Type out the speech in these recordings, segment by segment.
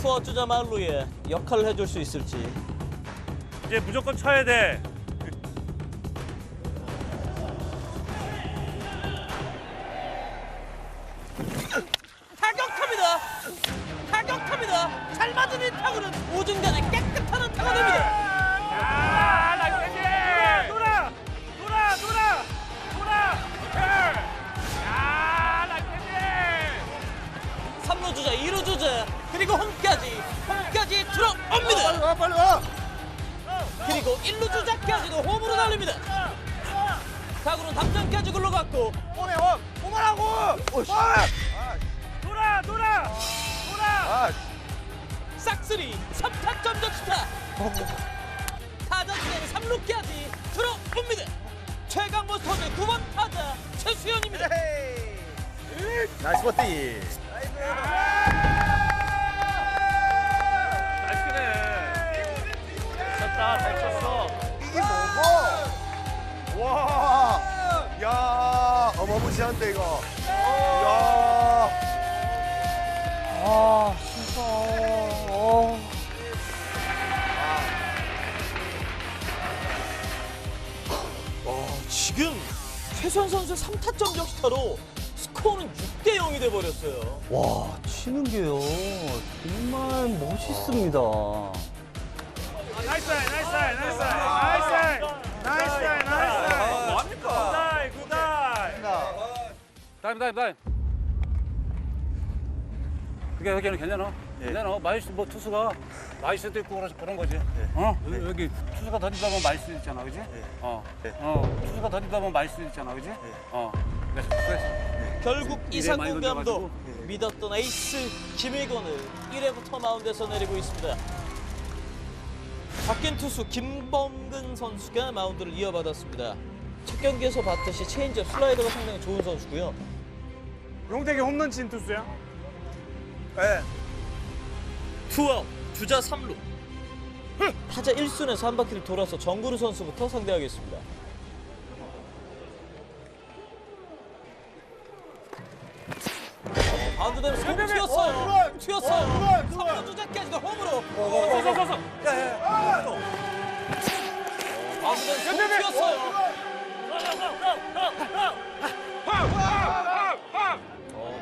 투어 주자 말루에 역할을 해줄 수 있을지. 이제 무조건 쳐야 돼. 타격합니다. 타격합니다. 잘 맞은 이 타구는 오중간에 깨끗한 안타가 됩니다. 와 빨리 와. 그리고 1루 주자까지도 홈으로 달립니다. 타구는 담장까지 굴러갔고 오네 원. 오만하고. 아, 돌아! 돌아! 돌아! 아, 싹쓸이 3타점 적시타. 타자 진행 3루까지 들어옵니다. 최강 모스터즈 9번 타자 최수현입니다. 나이스 버티. 나이스 잘 쳤어. 이게 뭐고? 와. 야, 어마무시한데 이거. 야. 아, 진짜. 어. 지금 최수현 선수의 3타점 적시타로 스코어는 6대 0이 돼 버렸어요. 와, 치는 게요. 정말 멋있습니다. 나이스, 나이스, 나이스, 나이스, 나이스, 나이스. 뭐합니까? 굿다이, 굿다이. 다임 다임 다임. 그게 여기는 괜찮아? 괜찮아? 마이스 뭐 투수가 마이스도 있고 그래서 그런 거지. 어? 여기, 여기 투수가 던지다 보면 마이스 있잖아 그지? 어. 어 투수가 던지다 보면 마이스 있잖아 그지? 어. 그래서 그래서 결국 이상훈 많이 감독 던져가지고. 믿었던 에이스 김혜건을 1회부터 마운드에서 내리고 있습니다. 바뀐 투수 김범근 선수가 마운드를 이어받았습니다. 첫 경기에서 봤듯이 체인지업 슬라이더가 상당히 좋은 선수고요. 용택이 홈런 친 투수야? 예. 투아웃 주자 3루 타자 1순에서 한 바퀴를 돌아서 정구루 선수부터 상대하겠습니다. 바운드 되면서 공 튀었어요. 튀었어요. 3루 주자까지도 홈으로.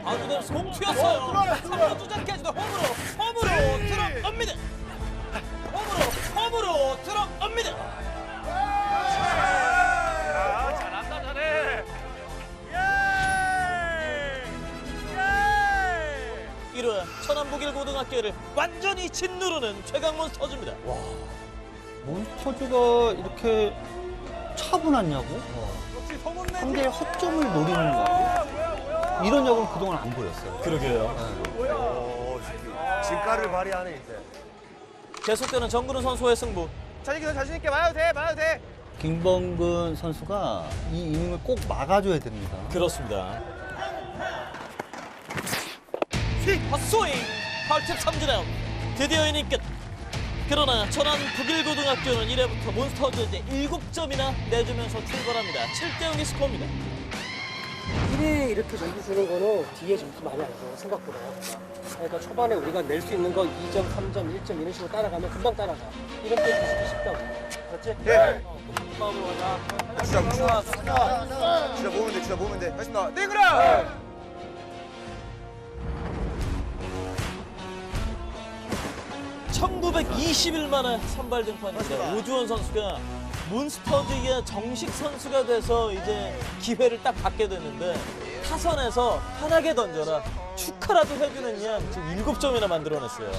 바운드 되면서 공 튀었어요. 3루 주자까지도 홈으로. 홈으로 들어옵니다. 홈으로. 홈으로 들어옵니다. 아, 잘한다, 잘해. 예! 예! 1회 천안북일고등학교를 완전히 짓누르는 최강문 스터즈입니다. 몬스터즈가 이렇게 차분하냐고? 상대의 허점을 노리는 거 이런 야구는 그동안 안 보였어요. 그러게요. 오, 진가를 발휘하네 이제. 계속되는 정근우 선수의 승부. 자신 있게 자신 있게 와도 돼, 와도 돼. 김범근 선수가 이 이닝을 꼭 막아줘야 됩니다. 그렇습니다. 헛스윙! 8탭 3진 아웃 드디어 이닝 끝. 그러나 천안 북일고등학교는 1회부터 몬스터즈에게 7점이나 내주면서 출발합니다. 7대 0의 스코어입니다. 1회 이렇게 점수 주는 거는 뒤에 점수 많이 안 줘, 생각보다. 그러니까 초반에 우리가 낼 수 있는 거 2점, 3점, 1점 이런 식으로 따라가면 금방 따라가. 이런 게 주기 쉽다고. 그렇지? 예. 마음으로 가자. 진짜 진짜 진짜 진짜 모으면 돼, 진짜 모으면 돼. 하신다. 땡그라. 1920일 만에 선발 등판입니다. 오주원 선수가 몬스터즈의 정식 선수가 돼서 이제 기회를 딱 받게 됐는데 타선에서 편하게 던져라 축하라도 해주는 양 지금 7점이나 만들어냈어요.